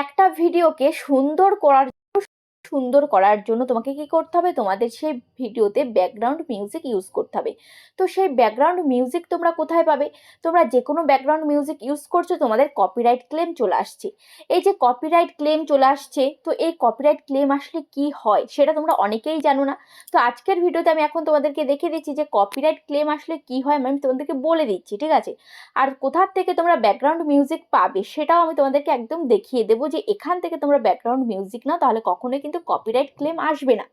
একটা ভিডিওকে সুন্দর করার সুন্দর করার জন্য তোমাকে কি করতে হবে? তোমাদের সেই ভিডিওতে ব্যাকগ্রাউন্ড মিউজিক ইউজ করতে হবে। তো সেই ব্যাকগ্রাউন্ড মিউজিক তোমরা কোথায় পাবে? তোমরা যে কোনো ব্যাকগ্রাউন্ড মিউজিক ইউজ করছ, তোমাদের কপিরাইট ক্লেম চলে আসছে। এই যে কপিরাইট ক্লেম চলে আসছে, তো এই কপিরাইট ক্লেম আসলে কি হয় সেটা তোমরা অনেকেই জানো না। তো আজকের ভিডিওতে আমি এখন তোমাদেরকে দেখে দিচ্ছি যে কপিরাইট ক্লেম আসলে কি হয়, আমি তোমাদেরকে বলে দিচ্ছি, ঠিক আছে? আর কোথার থেকে তোমরা ব্যাকগ্রাউন্ড মিউজিক পাবে সেটাও আমি তোমাদেরকে একদম দেখিয়ে দেবো যে এখান থেকে তোমরা ব্যাকগ্রাউন্ড মিউজিক নাও, তাহলে কখনোই কিন্তু কপিরাইট ক্লেম আসবে না।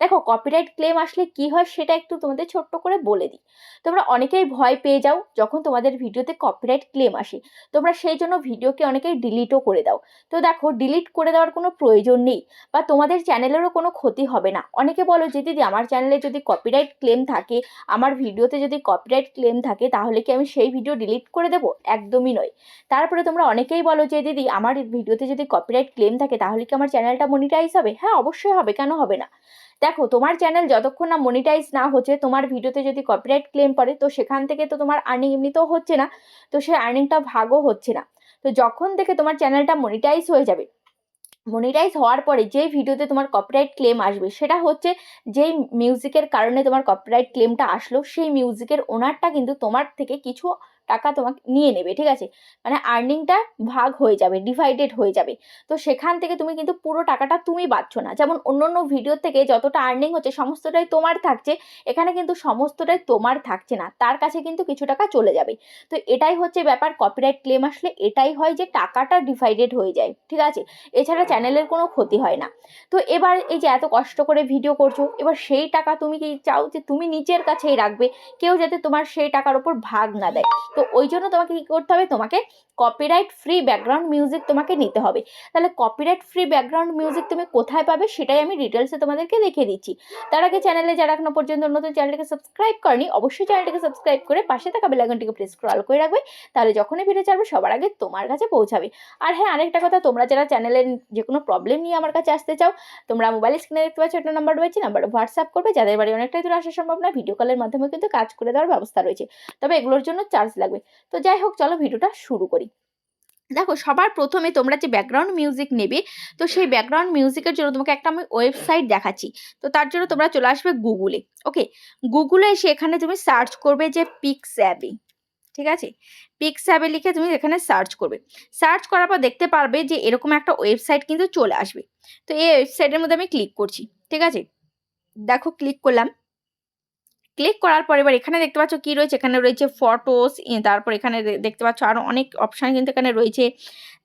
দেখো কপিরাইট ক্লেম আসলে কি হয় সেটা একটু তোমাদের ছোট্ট করে বলে দিই। তোমরা অনেকেই ভয় পেয়ে যাও যখন তোমাদের ভিডিওতে কপিরাইট ক্লেম আসে। তোমরা সেই জন্য ভিডিওকে অনেকেই ডিলিটও করে দাও। তো দেখো ডিলিট করে দেওয়ার কোনো প্রয়োজন নেই বা তোমাদের চ্যানেলেরও কোনো ক্ষতি হবে না। অনেকে বলো যে, দিদি, আমার চ্যানেলে যদি কপিরাইট ক্লেম থাকে, আমার ভিডিওতে যদি কপিরাইট ক্লেম থাকে, তাহলে কি আমি সেই ভিডিও ডিলিট করে দেবো? একদমই নয়। তারপরে তোমরা অনেকেই বলো যে, দিদি, আমার ভিডিওতে যদি কপিরাইট ক্লেম থাকে, তাহলে কি আমার চ্যানেলটা মনিটাইজ হবে? হ্যাঁ অবশ্যই হবে। কেন হবে না? দেখো, তোমার চ্যানেল যতক্ষণ না মনিটাইজ না হচ্ছে, তোমার ভিডিওতে যদি কপিরাইট ক্লেম পড়ে, তো সেখান থেকে তো তোমার আর্নিং এমনিতেও হচ্ছে না, তো সেই আর্নিংটা ভাগও হচ্ছে না। তো যখন থেকে তোমার চ্যানেলটা মনিটাইজ হয়ে যাবে মনিটাইজ হওয়ার পরে যে ভিডিওতে তোমার কপিরাইট ক্লেম আসবে, সেটা হচ্ছে যেই মিউজিকের কারণে তোমার কপিরাইট ক্লেমটা আসলো, সেই মিউজিকের ওনারটা কিন্তু তোমার থেকে কিছু টাকা তোমাকে নিয়ে নেবে ঠিক আছে? মানে আর্নিংটা ভাগ হয়ে যাবে ডিভাইডেড হয়ে যাবে। তো সেখান থেকে তুমি কিন্তু পুরো টাকাটা তুমি পাচ্ছ না। যেমন অন্য অন্য ভিডিও থেকে যতটা আর্নিং হচ্ছে সমস্তটাই তোমার থাকছে এখানে কিন্তু সমস্তটাই তোমার থাকছে না। তার কাছে কিন্তু কিছু টাকা চলে যাবে। তো এটাই হচ্ছে ব্যাপার কপিরাইট ক্লেম আসলে এটাই হয় যে টাকাটা ডিভাইডেড হয়ে যায় ঠিক আছে? এছাড়া চ্যানেলের কোনো ক্ষতি হয় না। তো এবার এই যে এত কষ্ট করে ভিডিও করছ এবার সেই টাকা তুমি কি চাও যে তুমি নিজের কাছেই রাখবে? কেউ যাতে তোমার সেই টাকার ওপর ভাগ না দেয়। তো ওই জন্য তোমাকে কী করতে হবে? তোমাকে কপিরাইট ফ্রি ব্যাকগ্রাউন্ড মিউজিক তোমাকে নিতে হবে। তাহলে কপিরাইট ফ্রি ব্যাকগ্রাউন্ড মিউজিক তুমি কোথায় পাবে সেটাই আমি ডিটেলসে তোমাদেরকে দেখিয়ে দিচ্ছি। তার আগে চ্যানেলে যারা এখনও পর্যন্ত নতুন চ্যানেলটিকে সাবস্ক্রাইব করেনি, অবশ্যই চ্যানেলটিকে সাবস্ক্রাইব করে পাশে থাকা বেলাইকনটিকে প্রেস স্ক্রল করে রাখবে। তাহলে যখনই ভিডিও ছাড়বে, সবার আগে তোমার কাছে পৌঁছাবে। আর হ্যাঁ আরেকটা কথা, তোমরা যারা চ্যানেলের যে কোনো প্রবলেম নিয়ে আমার কাছে আসতে চাও, তোমরা মোবাইল স্ক্রিনে দেখতে পাচ্ছ, একটা নাম্বার রয়েছে নাম্বার হোয়াটসঅ্যাপ করবে, যাদের বাড়ি অনেকটাই দূরে, আসা সম্ভব না। ভিডিও কলের মাধ্যমে কিন্তু কাজ করে দেওয়ার ব্যবস্থা রয়েছে। তবে এগুলোর জন্য চার্জ লাগবে। তো যাই হোক, চলো ভিডিওটা শুরু করি। দেখো, সবার প্রথমে তোমরা যে ব্যাকগ্রাউন্ড মিউজিক নেবে, তো সেই ব্যাকগ্রাউন্ড মিউজিকের জন্য তোমাকে একটা আমি ওয়েবসাইট দেখাচ্ছি। তো তার জন্য তোমরা চলে আসবে গুগলে ওকে গুগলে এসে এখানে তুমি সার্চ করবে যে পিক্স অ্যাবে ঠিক আছে? পিক্স অ্যাবে লিখে তুমি এখানে সার্চ করবে। সার্চ করার পর দেখতে পারবে যে এরকম একটা ওয়েবসাইট কিন্তু চলে আসবে। তো এই ওয়েবসাইটের মধ্যে আমি ক্লিক করছি, ঠিক আছে? দেখো ক্লিক করলাম। ক্লিক করার পর এবার এখানে দেখতে পাচ্ছ কি রয়েছে? এখানে রয়েছে ফটোস তারপর এখানে দেখতে পাচ্ছ আরও অনেক অপশান কিন্তু এখানে রয়েছে।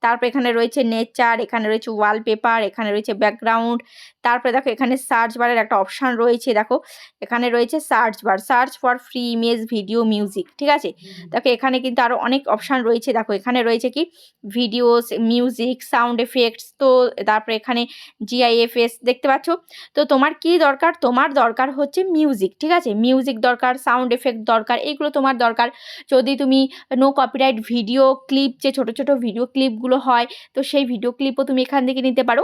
তারপর এখানে রয়েছে নেচার এখানে রয়েছে ওয়ালপেপার এখানে রয়েছে ব্যাকগ্রাউন্ড তারপরে দেখো এখানে সার্চ বারের একটা অপশান রয়েছে দেখো। এখানে রয়েছে search bar search for free image video music ঠিক আছে? দেখো এখানে কিন্তু আরও অনেক অপশান রয়েছে দেখো এখানে রয়েছে কি? ভিডিওস মিউজিক সাউন্ড এফেক্টস তো তারপরে এখানে জিআইএফএস দেখতে পাচ্ছ? তো তোমার কি দরকার? তোমার দরকার হচ্ছে মিউজিক ঠিক আছে? মিউজিক দরকার সাউন্ড এফেক্ট দরকার এগুলো তোমার দরকার। যদি তুমি নো কপিরাইট ভিডিও ক্লিপ যে ছোটো ছোটো ভিডিও ক্লিপগুলো হয়, তো সেই ভিডিও ক্লিপও তুমি এখান থেকে নিতে পারো।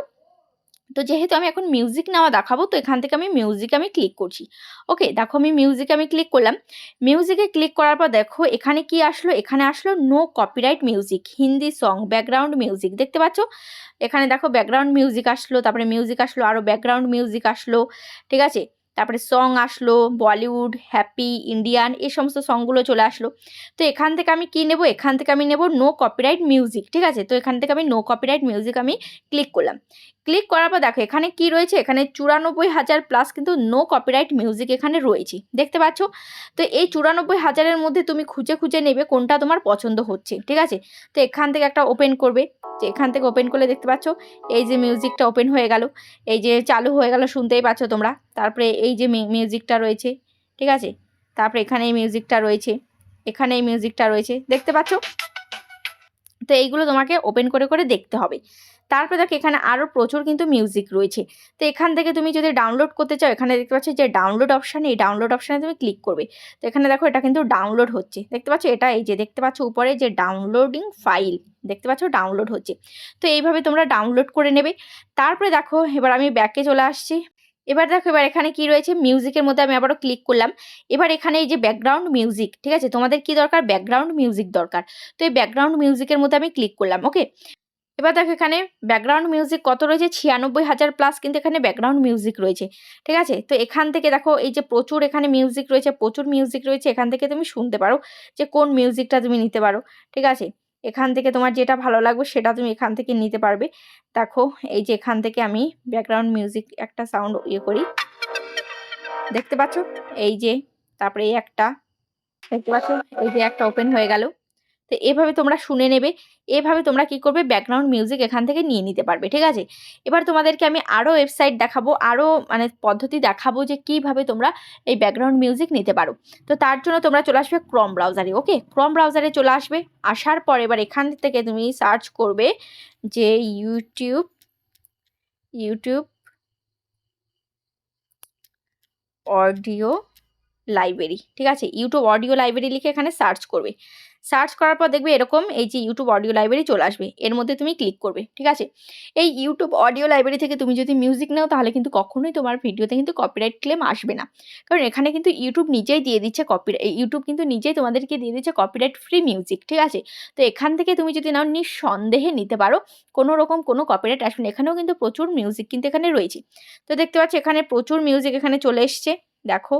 তো যেহেতু আমি এখন মিউজিক নেওয়া দেখাবো, তো এখান থেকে আমি মিউজিক আমি ক্লিক করছি। ওকে দেখো আমি মিউজিকে আমি ক্লিক করলাম। মিউজিকে ক্লিক করার পর দেখো, এখানে কি আসলো? এখানে আসলো no copyright music Hindi song background music দেখতে পাচ্ছ? এখানে দেখো ব্যাকগ্রাউন্ড মিউজিক আসলো, তারপরে মিউজিক আসলো আরও ব্যাকগ্রাউন্ড মিউজিক আসলো, ঠিক আছে? তারপরে সং আসলো বলিউড হ্যাপি ইন্ডিয়ান এই সমস্ত সংগুলো চলে আসলো। তো এখান থেকে আমি কি নেব? এখান থেকে আমি নেব নো কপিরাইট মিউজিক ঠিক আছে? তো এখান থেকে আমি নো কপিরাইট মিউজিক আমি ক্লিক করলাম। ক্লিক করার পর দেখো, এখানে কি রয়েছে? এখানে চুরানব্বই হাজার প্লাস কিন্তু নো কপিরাইট মিউজিক এখানে রয়েছে। দেখতে পাচ্ছ? তো এই চুরানব্বই হাজারের মধ্যে তুমি খুঁজে খুঁজে নেবে কোনটা তোমার পছন্দ হচ্ছে, ঠিক আছে? তো এখান থেকে একটা ওপেন করবে। যে এখান থেকে ওপেন করলে দেখতে পাচ্ছ, এই যে মিউজিকটা ওপেন হয়ে গেল। এই যে চালু হয়ে গেল, শুনতেই পাচ্ছ তোমরা। তারপরে এই যে মিউজিকটা রয়েছে, ঠিক আছে? তারপরে এখানে এই মিউজিকটা রয়েছে এখানে এই মিউজিকটা রয়েছে, দেখতে পাচ্ছ? তো এইগুলো তোমাকে ওপেন করে করে দেখতে হবে। তারপরে দেখো এখানে আরও প্রচুর কিন্তু মিউজিক রয়েছে। তো এখান থেকে তুমি যদি ডাউনলোড করতে চাও, এখানে দেখতে পাচ্ছ যে ডাউনলোড অপশানে এই ডাউনলোড অপশানে তুমি ক্লিক করবে। তো এখানে দেখো এটা কিন্তু ডাউনলোড হচ্ছে, দেখতে পাচ্ছ? এটা এই যে, দেখতে পাচ্ছ উপরে যে ডাউনলোডিং ফাইল দেখতে পাচ্ছ? ডাউনলোড হচ্ছে। তো এইভাবে তোমরা ডাউনলোড করে নেবে। তারপরে দেখো, এবার আমি ব্যাকে চলে আসছি। এবার দেখো, এবার এখানে কি রয়েছে? মিউজিকের মধ্যে আমি আবারও ক্লিক করলাম। এবার এখানে এই যে ব্যাকগ্রাউন্ড মিউজিক ঠিক আছে? তোমাদের কি দরকার? ব্যাকগ্রাউন্ড মিউজিক দরকার। তো এই ব্যাকগ্রাউন্ড মিউজিকের মধ্যে আমি ক্লিক করলাম ওকে এবার দেখো, এখানে ব্যাকগ্রাউন্ড মিউজিক কত রয়েছে? ছিয়ানব্বই হাজার প্লাস কিন্তু এখানে ব্যাকগ্রাউন্ড মিউজিক রয়েছে, ঠিক আছে? তো এখান থেকে দেখো, এই যে প্রচুর এখানে মিউজিক রয়েছে, প্রচুর মিউজিক রয়েছে, এখান থেকে তুমি শুনতে পারো যে কোন মিউজিকটা তুমি নিতে পারো, ঠিক আছে? এখান থেকে তোমার যেটা ভালো লাগবে সেটা তুমি এখান থেকে নিতে পারবে। দেখো, এই যে এখান থেকে আমি ব্যাকগ্রাউন্ড মিউজিক একটা সাউন্ড ইয়ে করি। দেখতে পাচ্ছ? এই যে, তারপরে এই একটা, দেখতে পাচ্ছ? এই যে একটা ওপেন হয়ে গেল। তো এভাবে তোমরা শুনে নেবে। এভাবে তোমরা কি করবে? ব্যাকগ্রাউন্ড মিউজিক এখান থেকে নিয়ে নিতে পারবে, ঠিক আছে? এবার তোমাদেরকে আমি আরও ওয়েবসাইট দেখাবো আরও মানে পদ্ধতি দেখাবো যে কীভাবে তোমরা এই ব্যাকগ্রাউন্ড মিউজিক নিতে পারো। তো তার জন্য তোমরা চলে আসবে ক্রম ব্রাউজারে ওকে ক্রম ব্রাউজারে চলে আসবে, আসার পর এবার এখান থেকে তুমি সার্চ করবে যে ইউটিউব ইউটিউব অডিও লাইব্রেরি ঠিক আছে? ইউটিউব অডিও লাইব্রেরি লিখে এখানে সার্চ করবে। সার্চ করার পর দেখবে এরকম এই যে ইউটিউব অডিও লাইব্রেরি চলে আসবে। এর মধ্যে তুমি ক্লিক করবে, ঠিক আছে? এই ইউটিউব অডিও লাইব্রেরি থেকে তুমি যদি মিউজিক নাও, তাহলে কিন্তু কখনোই তোমার ভিডিওতে কিন্তু কপিরাইট ক্লেম আসবে না। কারণ এখানে কিন্তু ইউটিউব নিজেই দিয়ে দিচ্ছে কপিরাইট ইউটিউব কিন্তু নিজেই তোমাদেরকে দিয়ে দিচ্ছে কপিরাইট ফ্রি মিউজিক ঠিক আছে? তো এখান থেকে তুমি যদি নাও, নিঃসন্দেহে নিতে পারো। কোনো রকম কোনো কপিরাইট আসবে না। এখানেও কিন্তু প্রচুর মিউজিক কিন্তু এখানে রয়েছে। তো দেখতে পাচ্ছ, এখানে প্রচুর মিউজিক এখানে চলে এসছে। দেখো,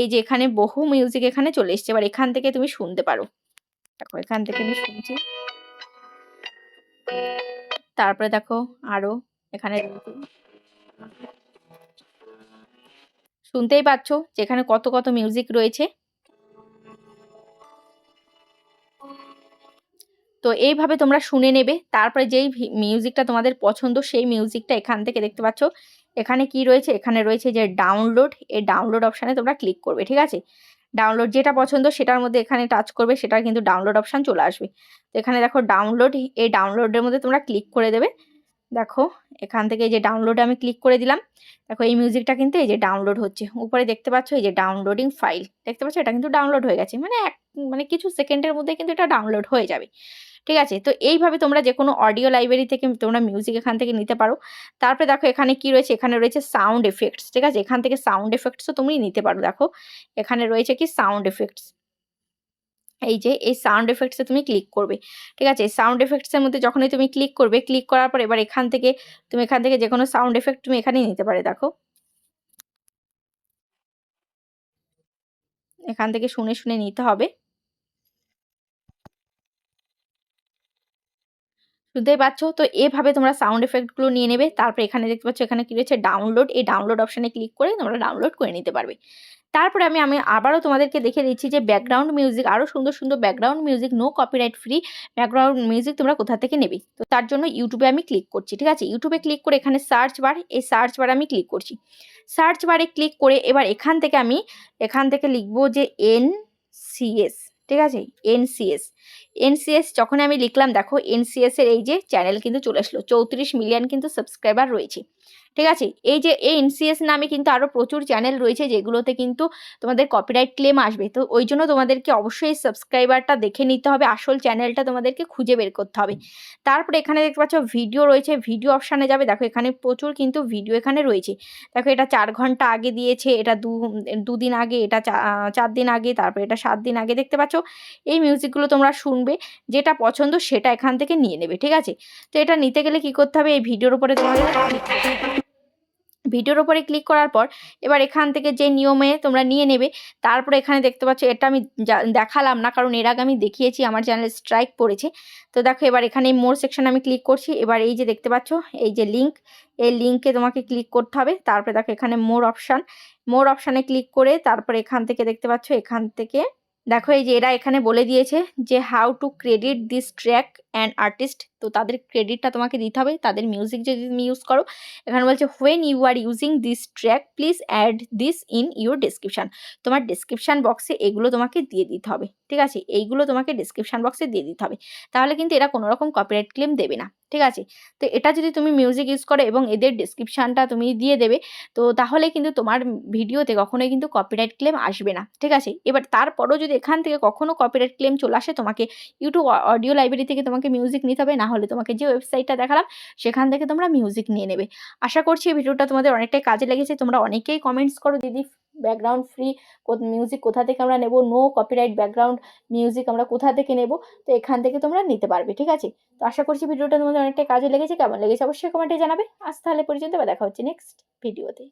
এই যে এখানে বহু মিউজিক এখানে চলে এসছে। এবার এখান থেকে তুমি শুনতে পারো। দেখো, এখান থেকে আমি শুনছি। তারপরে দেখো, আরও এখানে শুনতেই পাচ্ছ যেখানে কত কত মিউজিক রয়েছে। তো এইভাবে তোমরা শুনে নেবে, তারপরে যেই মিউজিকটা তোমাদের পছন্দ, সেই মিউজিকটা এখান থেকে দেখতে পাচ্ছ। এখানে কি রয়েছে? এখানে রয়েছে যে ডাউনলোড এই ডাউনলোড অপশানে তোমরা ক্লিক করবে, ঠিক আছে? ডাউনলোড যেটা পছন্দ সেটার মধ্যে এখানে টাচ করবে, সেটার কিন্তু ডাউনলোড অপশান চলে আসবে। তো এখানে দেখো ডাউনলোড এই ডাউনলোডের মধ্যে তোমরা ক্লিক করে দেবে। দেখো, এখান থেকে যে ডাউনলোডে আমি ক্লিক করে দিলাম। দেখো এই মিউজিকটা কিন্তু এই যে ডাউনলোড হচ্ছে। উপরে দেখতে পাচ্ছ এই যে ডাউনলোডিং ফাইল দেখতে পাচ্ছ? এটা কিন্তু ডাউনলোড হয়ে গেছে। মানে এক মানে কিছু সেকেন্ডের মধ্যে কিন্তু এটা ডাউনলোড হয়ে যাবে। ঠিক আছে? তো এইভাবে তোমরা যে কোনো অডিও লাইব্রেরি থেকে তোমরা মিউজিক এখান থেকে নিতে পারো। তারপরে দেখো এখানে কি রয়েছে? এখানে রয়েছে সাউন্ড এফেক্টস ঠিক আছে? এখান থেকে সাউন্ড এফেক্টসও তুমি নিতে পারো, দেখো। এখানে রয়েছে কি? সাউন্ড এফেক্টস এই যে, এই সাউন্ড এফেক্টসে তুমি ক্লিক করবে, ঠিক আছে? সাউন্ড এফেক্টসের মধ্যে যখনই তুমি ক্লিক করবে ক্লিক করার পর এবার এখান থেকে, তুমি এখান থেকে যে কোনো সাউন্ড এফেক্ট তুমি এখানেই নিতে পারে, দেখো। এখান থেকে শুনে শুনে নিতে হবে। শুনতেই পাচ্ছ তো এভাবে তোমরা সাউন্ড এফেক্টগুলো নিয়ে নেবে। তারপর এখানে দেখতে পাচ্ছ, এখানে কী রয়েছে ডাউনলোড এই ডাউনলোড অপশানে ক্লিক করে তোমরা ডাউনলোড করে নিতে পারবে। তারপরে আমি আমি আবারও তোমাদেরকে দেখে দিচ্ছি যে ব্যাকগ্রাউন্ড মিউজিক আরও সুন্দর সুন্দর background music no copyright free background music তোমরা কোথা থেকে নেবে? তো তার জন্য ইউটিউবে আমি ক্লিক করছি, ঠিক আছে? ইউটিউবে ক্লিক করে এখানে সার্চ বার এই সার্চ বার আমি ক্লিক করছি। সার্চ বারে ক্লিক করে এবার এখান থেকে আমি, এখান থেকে লিখব যে এন সিএস ঠিক আছে? এন এনসিএস এনসিএস যখন আমি লিখলাম, দেখো এনসিএস এর এই যে চ্যানেল কিন্তু চলে আসলো, চৌত্রিশ মিলিয়ন কিন্তু সাবস্ক্রাইবার রয়েছে। ঠিক আছে? এই যে এই এনসিএস নামে কিন্তু আরও প্রচুর চ্যানেল রয়েছে, যেগুলোতে কিন্তু তোমাদের কপিরাইট ক্লেম আসবে। তো ওই জন্য তোমাদেরকে অবশ্যই সাবস্ক্রাইবারটা দেখে নিতে হবে, আসল চ্যানেলটা তোমাদেরকে খুঁজে বের করতে হবে। তারপরে এখানে দেখতে পাচ্ছ ভিডিও রয়েছে ভিডিও অপশানে যাবে। দেখো এখানে প্রচুর কিন্তু ভিডিও এখানে রয়েছে। দেখো এটা চার ঘণ্টা আগে দিয়েছে, এটা দু, দুদিন আগে, এটা চার দিন আগে, তারপরে এটা সাত দিন আগে। দেখতে পাচ্ছ? এই মিউজিকগুলো তোমরা শুনবে, যেটা পছন্দ সেটা এখান থেকে নিয়ে নেবে, ঠিক আছে? তো এটা নিতে গেলে কি করতে হবে? এই ভিডিওর উপরে তোমাদের ভিডিওর ওপরে ক্লিক করার পর এবার এখান থেকে যে নিয়মে তোমরা নিয়ে নেবে, তারপরে এখানে দেখতে পাচ্ছ, এটা আমি দেখালাম না, কারণ এর আগে আমি দেখিয়েছি, আমার চ্যানেলে স্ট্রাইক পড়েছে। তো দেখো, এবার এখানে মোর সেকশন আমি ক্লিক করছি, এবার এই যে দেখতে পাচ্ছ, এই যে লিঙ্ক এই লিঙ্কে তোমাকে ক্লিক করতে হবে, তারপরে দেখো এখানে মোর অপশান মোর অপশানে ক্লিক করে তারপরে এখান থেকে দেখতে পাচ্ছ, এখান থেকে দেখো এই যে এরা এখানে বলে দিয়েছে যে how to credit this track and artist তো তাদের ক্রেডিটটা তোমাকে দিতে হবে। তাদের মিউজিক যদি তুমি ইউজ করো, এখানে বলছে when you are using this track please add this in your description তোমার ডিসক্রিপশান বক্সে এগুলো তোমাকে দিয়ে দিতে হবে, ঠিক আছে? এইগুলো তোমাকে ডিসক্রিপশান বক্সে দিয়ে দিতে হবে। তাহলে কিন্তু এরা কোনো রকম কপিরাইট ক্লেম দেবে না, ঠিক আছে? তো এটা যদি তুমি মিউজিক ইউজ করো এবং এদের ডিসক্রিপশানটা তুমি দিয়ে দেবে, তো তাহলে কিন্তু তোমার ভিডিওতে কখনোই কিন্তু কপিরাইট ক্লেম আসবে না, ঠিক আছে? এবার তারপরও যদি এখান থেকে কখনও কপিরাইট ক্লেম চলে আসে, তোমাকে ইউটিউব অডিও লাইব্রেরি থেকে তোমাকে মিউজিক নিতে হবে, না হলে তোমাকে যে ওয়েবসাইটটা দেখালাম, সেখান থেকে তোমরা মিউজিক নিয়ে নেবে। আশা করছি এই ভিডিওটা তোমাদের অনেকটাই কাজে লেগেছে। তোমরা অনেকেই কমেন্টস করো, দিদি ব্যাকগ্রাউন্ড ফ্রি মিউজিক কোথা থেকে আমরা নেব? নো কপিরাইট ব্যাকগ্রাউন্ড মিউজিক আমরা কোথা থেকে নেব? তো এখান থেকে তোমরা নিতে পারবে, ঠিক আছে? তো আশা করছি ভিডিওটা তোমাদের অনেকটা কাজে লেগেছে। কেমন লেগেছে অবশ্যই কমেন্টে জানাবে। আজ তাহলে পর্যন্ত বা দেখা হচ্ছে নেক্সট ভিডিওতে